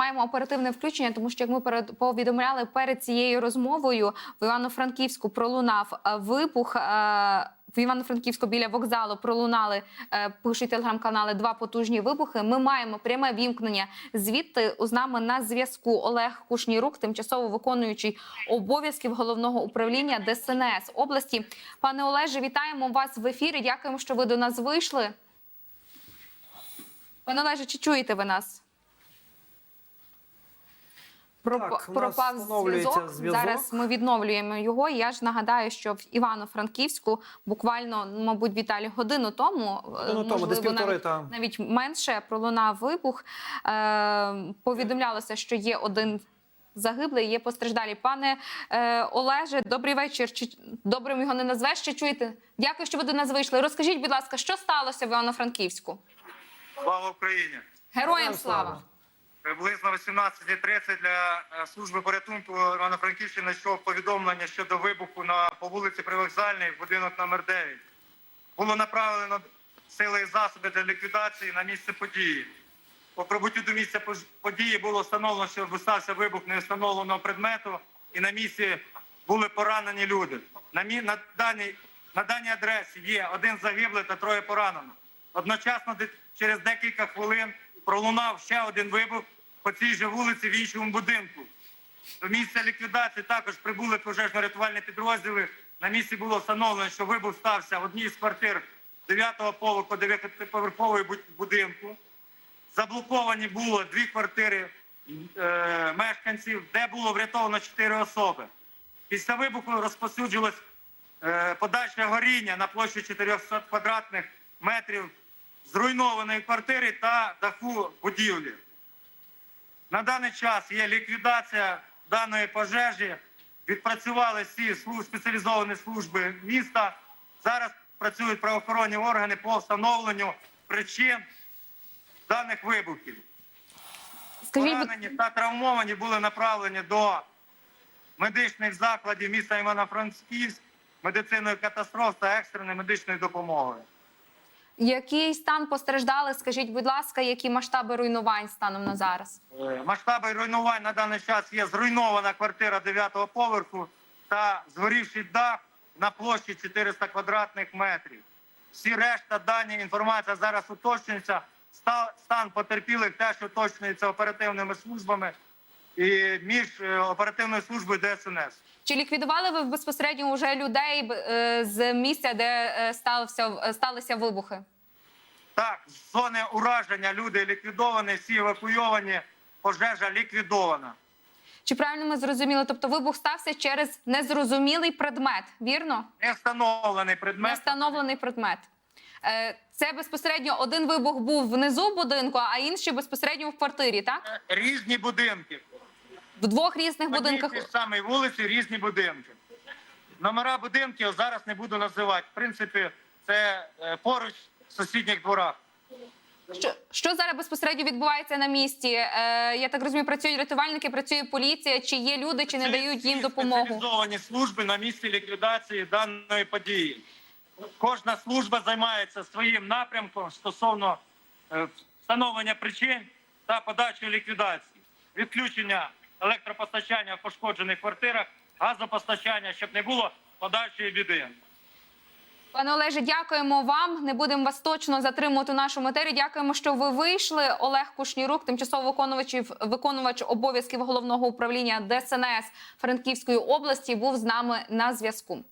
маємо оперативне включення, тому що як ми перед повідомляли перед цією розмовою, в Івано-Франківську пролунав е, вибух. е, В Івано-Франківську біля вокзалу пролунали, е, пишуть телеграм-канали, два потужні вибухи. Ми маємо пряме вімкнення. Звідти з нами на зв'язку Олег Кушнірук, тимчасово виконуючий обов'язків головного управління ДСНС області. Пане Олеже, вітаємо вас в ефірі. Дякуємо, що ви до нас вийшли. Пане Олеже, чи чуєте ви нас? Пропа- Так, пропав зв'язок. зв'язок. Зараз ми відновлюємо його. Я ж нагадаю, що в Івано-Франківську буквально, мабуть, Віталій годину тому, е, Годину тому, десь півтори, навіть, та. навіть менше пролунав вибух. Е, повідомлялося, що є один. Загиблий, є постраждалі. Пане е, Олеже, добрий вечір. Чи добрим його не назвеш? Чи чуєте? Дякую, що ви до нас вийшли. Розкажіть, будь ласка, що сталося в Івано-Франківську? Слава Україні! Героям слава! Приблизно 18.30 для е, служби порятунку Івано-Франківщини знайшов повідомлення щодо вибуху на по вулиці Привокзальній, будинок номер 9. Було направлено сили і засоби для ліквідації на місце події. По прибуттю до місця події було встановлено, що стався вибух невстановленого предмету, і на місці були поранені люди. На, мі... на, даній... на даній адресі є один загиблий та троє поранених. Одночасно через декілька хвилин пролунав ще один вибух по цій же вулиці в іншому будинку. До місця ліквідації також прибули пожежно-рятувальні підрозділи. На місці було встановлено, що вибух стався в одній з квартир 9-го поверху 9-поверхової будинку. Заблоковані було дві квартири е, мешканців, де було врятовано чотири особи. Після вибуху розпосюджилось е, подальше горіння на площі 400 квадратних метрів зруйнованої квартири та даху будівлі. На даний час є ліквідація даної пожежі. Відпрацювали всі спеціалізовані служби міста. Зараз працюють правоохоронні органи по встановленню причин даних вибухів. Скажіть, Поранені та травмовані були направлені до медичних закладів міста Івано-Франківськ, медициною катастроф та екстреної медичної допомоги. Який стан постраждали? Скажіть, будь ласка, які масштаби руйнувань станом на зараз? Е, Масштаби руйнувань на даний час є зруйнована квартира 9-го поверху та згорівший дах на площі 400 квадратних метрів. Всі решта дані інформація зараз уточнюється. Стан потерпілих теж уточнюється оперативними службами і між е, оперативною службою ДСНС. Чи ліквідували ви безпосередньо вже людей е, з місця, де е, стався е, сталися вибухи? Так, з зони ураження люди ліквідовані, всі евакуйовані, пожежа ліквідована. Чи правильно ми зрозуміли? Тобто вибух стався через незрозумілий предмет, вірно? Не встановлений предмет. Невстановлений предмет. Це безпосередньо один вибух був внизу будинку, а інший безпосередньо в квартирі, так? Різні будинки. В двох різних будинках. тій ж самій вулиці різні будинки. Номера будинків зараз не буду називати. В принципі, це е, поруч в сусідніх дворах. Що, що зараз безпосередньо відбувається на місці? Е, я так розумію, працюють рятувальники, працює поліція. Чи є люди, чи не Це дають їм допомогу? Спеціалізовані служби на місці ліквідації даної події. Кожна служба займається своїм напрямком стосовно е, встановлення причин та подальшої ліквідації, відключення електропостачання в пошкоджених квартирах, газопостачання, щоб не було подальшої біди. Пане Олеже, дякуємо вам. Не будемо вас точно затримувати у нашому етері. Дякуємо, що ви вийшли. Олег Кушнірук, тимчасово виконувач, виконувач обов'язків головного управління ДСНС Франківської області, був з нами на зв'язку.